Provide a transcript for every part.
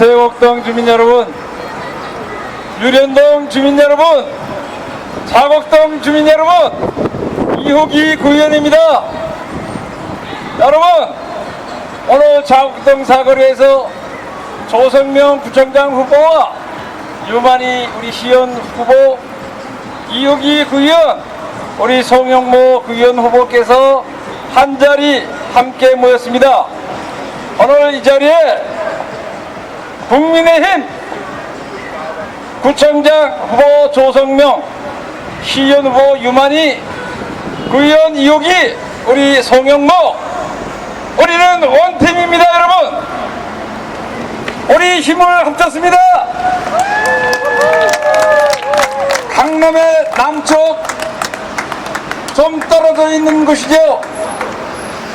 세곡동 주민 여러분, 유련동 주민 여러분, 자곡동 주민 여러분, 이호기 구의원입니다. 여러분, 오늘 자곡동 사거리에서 조성명 구청장 후보와 유만희 우리 시연 후보, 이호기 구의원, 우리 송영모 구의원 후보께서 한 자리 함께 모였습니다. 오늘 이 자리에 국민의힘 구청장 후보 조성명, 시연 후보 유만희, 구의원 이호기, 우리 송영모, 우리는 원팀입니다, 여러분. 우리 힘을 합쳤습니다. 강남의 남쪽 좀 떨어져 있는 곳이죠.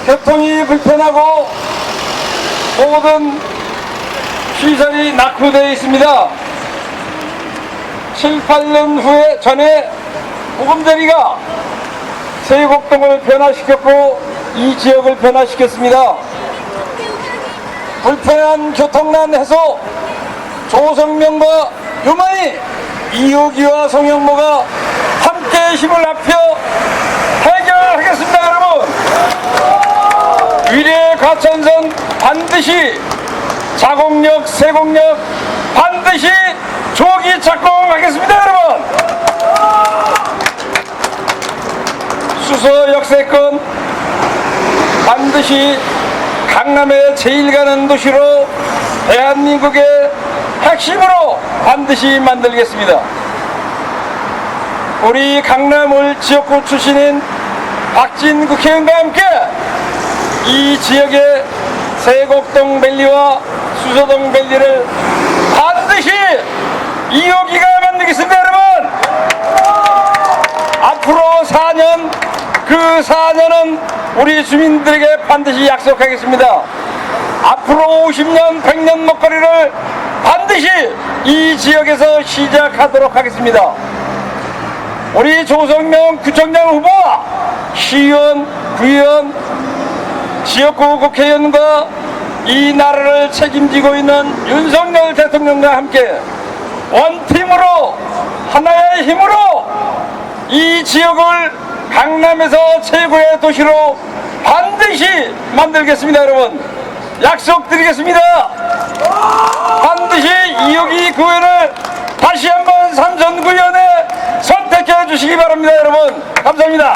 교통이 불편하고 모든 시설이 낙후되어 있습니다. 7, 8년 후에 전에 보금자리가 세곡동을 변화시켰고 이 지역을 변화시켰습니다. 불편한 교통난 해소 조성명과 유만희 이호기와 송영모가 함께 힘을 합혀 해결하겠습니다 여러분 위례 과천선 반드시 자곡역 세곡역 반드시 조기 착공하겠습니다 여러분 수서 역세권 반드시 강남의 제일 가는 도시로 대한민국의 핵심으로 반드시 만들겠습니다. 우리 강남을 지역구 출신인 박진 국회의원과 함께 이 지역의 세곡동 밸리와 수서동 밸리를 반드시 이호기가 만들겠습니다 여러분! 앞으로 4년 그 4년은 우리 주민들에게 반드시 약속하겠습니다. 앞으로 50년 100년 먹거리를 반드시 이 지역에서 시작하도록 하겠습니다. 우리 조성명 구청장 후보와 시의원, 구의원, 지역구 국회의원과 이 나라를 책임지고 있는 윤석열 대통령과 함께 원팀으로 하나의 힘으로 이 지역을 강남에서 최고의 도시로 반드시 만들겠습니다 여러분. 약속드리겠습니다. 반드시 이호기 구의원을 다시 한번 삼선구의원에 선택해 주시기 바랍니다 여러분. 감사합니다